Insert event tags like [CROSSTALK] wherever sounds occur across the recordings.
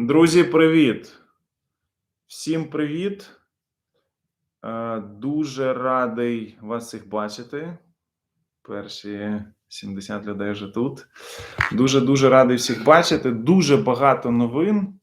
Друзі, привіт! Всім привіт! Е, Дуже радий вас всіх бачити. Перші 70 людей вже тут. Дуже дуже радий всіх бачити. Дуже багато новин.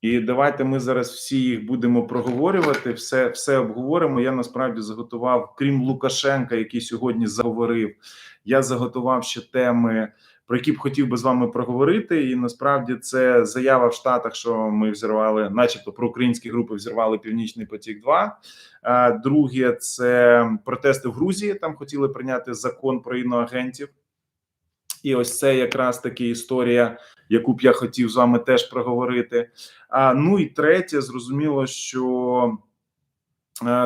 І давайте ми зараз всі їх будемо проговорювати. Все, все обговоримо. Я насправді заготував, крім Лукашенка, який сьогодні заговорив. Я заготував ще теми про які б хотів би з вами проговорити. І насправді це заява в Штатах, що ми взірвали, начебто, про українські групи взірвали Північний потік. 2 друге це протести в Грузії. Там хотіли прийняти закон про іноагентів. І ось це якраз таки історія, яку б я хотів з вами теж проговорити. А ну і третє, зрозуміло, що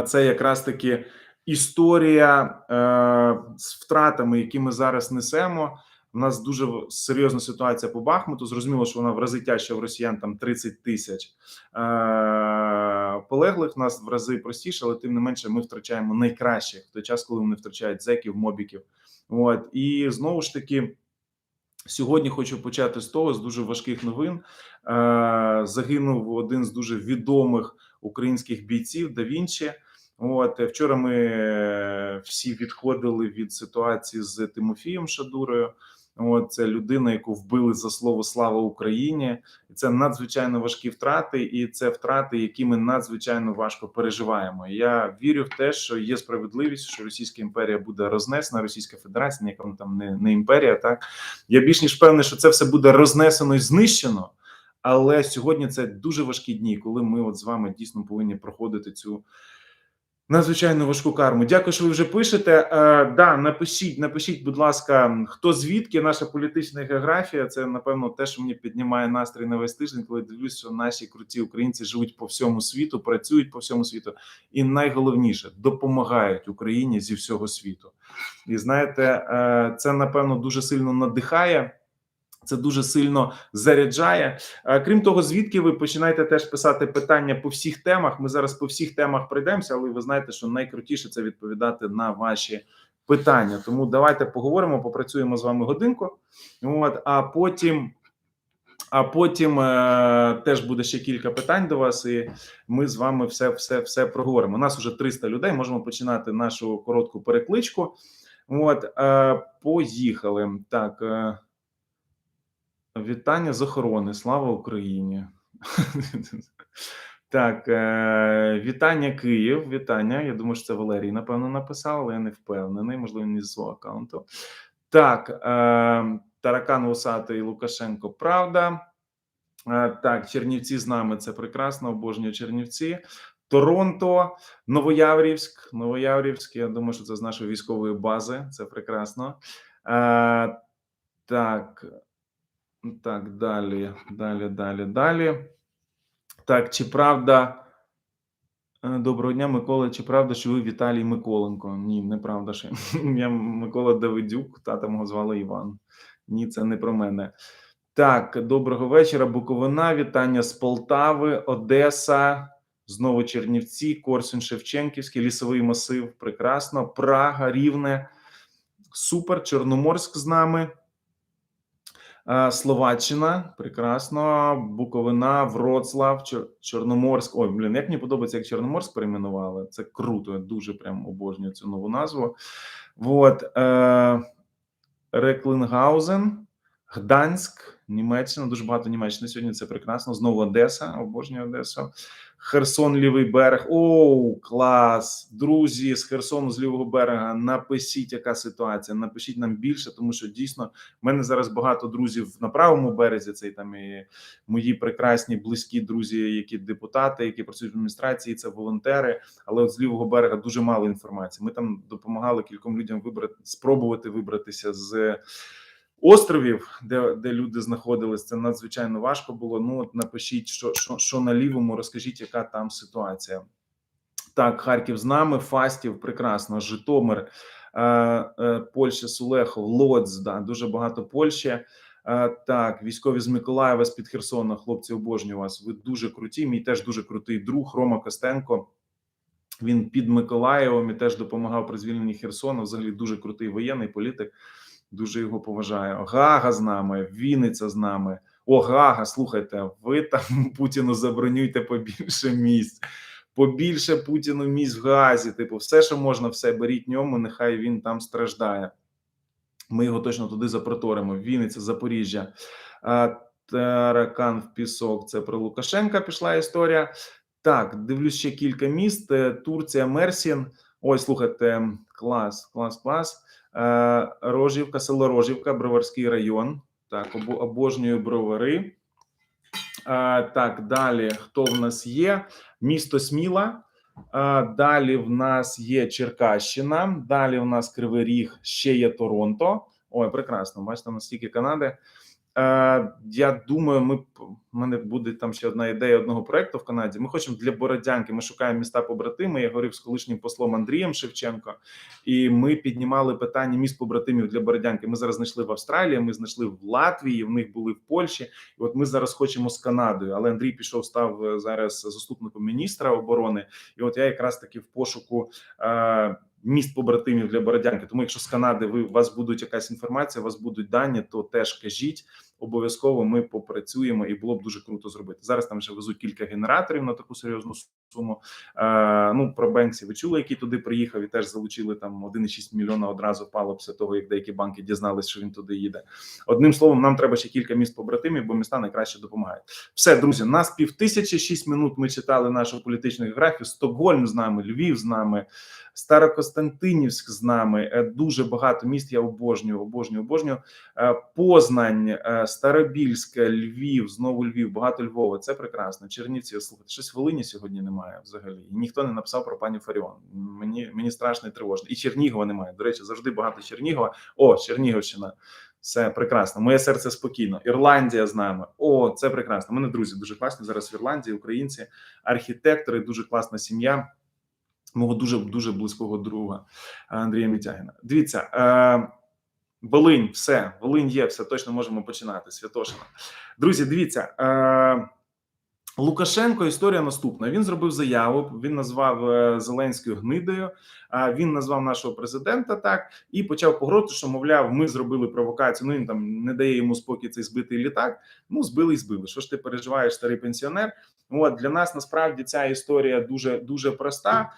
це якраз таки історія е, з втратами, які ми зараз несемо. У нас дуже серйозна ситуація по Бахмуту. Зрозуміло, що вона в рази тяжча в росіян там 30 тисяч е- полеглих. Нас в рази простіше, але тим не менше, ми втрачаємо найкращих в той час, коли вони втрачають зеків, мобіків. От і знову ж таки. Сьогодні хочу почати з того з дуже важких новин. Е, Загинув один з дуже відомих українських бійців да Вінчі. От вчора ми всі відходили від ситуації з Тимофієм Шадурою. От, це людина, яку вбили за слово слава Україні, і це надзвичайно важкі втрати, і це втрати, які ми надзвичайно важко переживаємо. Я вірю в те, що є справедливість, що Російська імперія буде рознесена, Російська Федерація, ніяка там не, не імперія. Так я більш ніж певний, що це все буде рознесено і знищено. Але сьогодні це дуже важкі дні, коли ми от з вами дійсно повинні проходити цю надзвичайно важку карму. Дякую, що ви вже пишете. Е, да, напишіть, напишіть, будь ласка, хто звідки наша політична географія? Це напевно те, що мені піднімає настрій на весь тиждень, коли дивлюсь, що наші круті українці живуть по всьому світу, працюють по всьому світу, і найголовніше допомагають Україні зі всього світу. І знаєте, е, це напевно дуже сильно надихає. Це дуже сильно заряджає. Е, крім того, звідки ви починаєте теж писати питання по всіх темах. Ми зараз по всіх темах пройдемося, але ви знаєте, що найкрутіше це відповідати на ваші питання. Тому давайте поговоримо, попрацюємо з вами годинку. От а потім. А потім е, теж буде ще кілька питань до вас, і ми з вами все все все проговоримо. У нас вже 300 людей. Можемо починати нашу коротку перекличку. От е, поїхали так. Е, Вітання з охорони. Слава Україні. [LAUGHS] Так, е, вітання Київ. Вітання. Я думаю, що це Валерій, напевно, написав, але я не впевнений, можливо, не зі свого аккаунту. Так, е, Таракан Усатий Лукашенко. Правда. Е, так, Чернівці з нами це прекрасно. Обожнюю Чернівці. Торонто, Новояврівськ. Новояврівськ. Я думаю, що це з нашої військової бази. Це прекрасно. Так. Так, далі, далі, далі, далі. Так, чи правда? Е, доброго дня, Микола. Чи правда, що ви Віталій Миколенко? Ні, неправда. що [LAUGHS] Я Микола Давидюк, тата мого звали Іван. Ні, це не про мене. Так, доброго вечора. Буковина. Вітання з Полтави, Одеса, знову Чернівці, Корсунь, Шевченківський, лісовий масив. Прекрасно. Прага, Рівне. Супер. Чорноморськ з нами. Словаччина, прекрасно, Буковина, Вроцлав, Чорноморськ. Ой, блін, як мені подобається, як Чорноморськ перейменували. Це круто, я дуже прям обожнюю цю нову назву. Вот. Е, Гданськ, Німеччина. Дуже багато Німеччини сьогодні. Це прекрасно. Знову Одеса, обожнюю Одесу. Херсон, лівий берег. Оу, клас! Друзі з Херсону, з лівого берега. Напишіть, яка ситуація. Напишіть нам більше, тому що дійсно в мене зараз багато друзів на правому березі. Це і там і мої прекрасні близькі друзі, які депутати, які працюють в адміністрації, це волонтери. Але от з лівого берега дуже мало інформації. Ми там допомагали кільком людям вибрати, спробувати вибратися з островів, де де люди знаходились, це надзвичайно важко було. Ну от напишіть, що що, що на лівому, розкажіть, яка там ситуація. Так, Харків з нами, Фастів, прекрасно, Житомир, е, е, Польща, Сулехов, Лодз, да, дуже багато Польщі. Е, так, військові з Миколаєва з під Херсона, хлопці, обожнюю вас. Ви дуже круті. Мій теж дуже крутий друг Рома Костенко. Він під Миколаєвом і теж допомагав при звільненні Херсона. Взагалі дуже крутий воєнний політик. Дуже його поважаю. Гага з нами, Вінниця з нами, О, Гага, слухайте, ви там [LAUGHS] Путіну забронюйте побільше місць. Побільше Путіну місць в Газі. Типу, все, що можна, все беріть ньому. Нехай він там страждає. Ми його точно туди запроторимо. Вінниця, Запоріжжя, Таракан в пісок. Це про Лукашенка пішла історія. Так, дивлюсь ще кілька міст. Турція, Мерсін. Ой, слухайте, клас, клас, клас. Е, Рожівка, село Рожівка, Броварський район. Так, обожнюю бровари. Так, далі хто в нас є? Місто Сміла. Далі в нас є Черкащина. Далі в нас Кривий Ріг, ще є Торонто. Ой, прекрасно. Бачите, настільки Канади. Е, я думаю, ми в мене буде там ще одна ідея одного проекту в Канаді. Ми хочемо для Бородянки. Ми шукаємо міста побратими. Я говорив з колишнім послом Андрієм Шевченко, і ми піднімали питання міст побратимів для Бородянки. Ми зараз знайшли в Австралії. Ми знайшли в Латвії. В них були в Польщі. І от ми зараз хочемо з Канадою. Але Андрій пішов, став е, зараз заступником міністра оборони. І от я якраз таки в пошуку. Е, Міст побратимів для Бородянки. Тому, якщо з Канади ви у вас будуть якась інформація, у вас будуть дані, то теж кажіть обов'язково. Ми попрацюємо, і було б дуже круто зробити. Зараз там вже везуть кілька генераторів на таку серйозну суму. Е, ну про Бенксі ви чули, який туди приїхав і теж залучили там 1,6 мільйона одразу впало після того, як деякі банки дізнались, що він туди їде. Одним словом, нам треба ще кілька міст побратимів, бо міста найкраще допомагають. Все, друзі, нас півтисячі шість минут. Ми читали нашу політичну географію. Стокгольм з нами, Львів з нами. Старокостянтинівськ з нами Е, дуже багато міст. Я обожнюю, обожнюю, обожнюю. Е, Познань, е, Старобільське, Львів, знову Львів, багато Львова. Це прекрасно. Чернівці, слухайте, щось Волині сьогодні немає взагалі. І ніхто не написав про пані Фаріон. Мені мені страшно і тривожно. І Чернігова немає. До речі, завжди багато Чернігова. О, Чернігівщина. Все прекрасно. Моє серце спокійно. Ірландія з нами. О, це прекрасно. У мене друзі дуже класні зараз в Ірландії, українці, архітектори, дуже класна сім'я мого дуже дуже близького друга Андрія Мітягіна. Дивіться, е, Волинь, все, Волинь є, все точно можемо починати. Святошина. Друзі, дивіться. Е, Лукашенко історія наступна. Він зробив заяву. Він назвав е, Зеленською гнидою. А він назвав нашого президента так і почав погрозити, що мовляв, ми зробили провокацію. Ну він там не дає йому спокій цей збитий літак. Ну збили і збили. Що ж ти переживаєш, старий пенсіонер? От для нас насправді ця історія дуже дуже проста.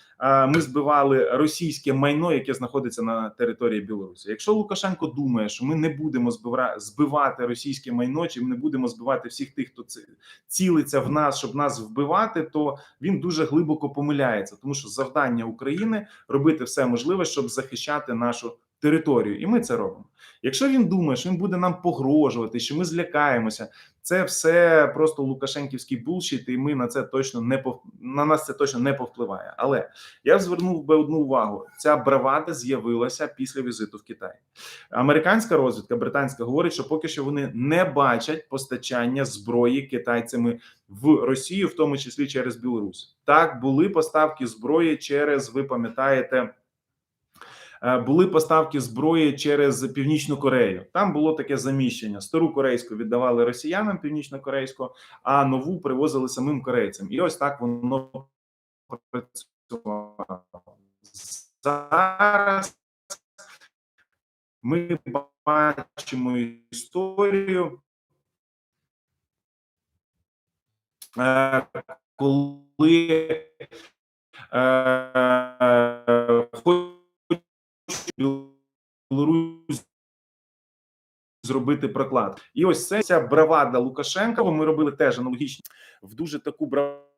Ми збивали російське майно, яке знаходиться на території Білорусі. Якщо Лукашенко думає, що ми не будемо збивати російське майно, чи ми не будемо збивати всіх тих, хто цілиться в нас, щоб нас вбивати, то він дуже глибоко помиляється, тому що завдання України робити все можливе, щоб захищати нашу територію, і ми це робимо. Якщо він думає, що він буде нам погрожувати, що ми злякаємося, це все просто лукашенківський булшіт, і ми на це точно не пов... на нас це точно не повпливає. Але я звернув би одну увагу: ця бравада з'явилася після візиту в Китай. Американська розвідка британська говорить, що поки що вони не бачать постачання зброї китайцями в Росію, в тому числі через Білорусь. Так були поставки зброї через, ви пам'ятаєте. Е, Були поставки зброї через Північну Корею. Там було таке заміщення: стару корейську віддавали росіянам північно-корейську, а нову привозили самим корейцям. І ось так воно працювало. Зараз ми бачимо історію, е, коли е, зробити проклад. І ось це ця бравада Лукашенка. Ми робили теж аналогічні в дуже таку браваду.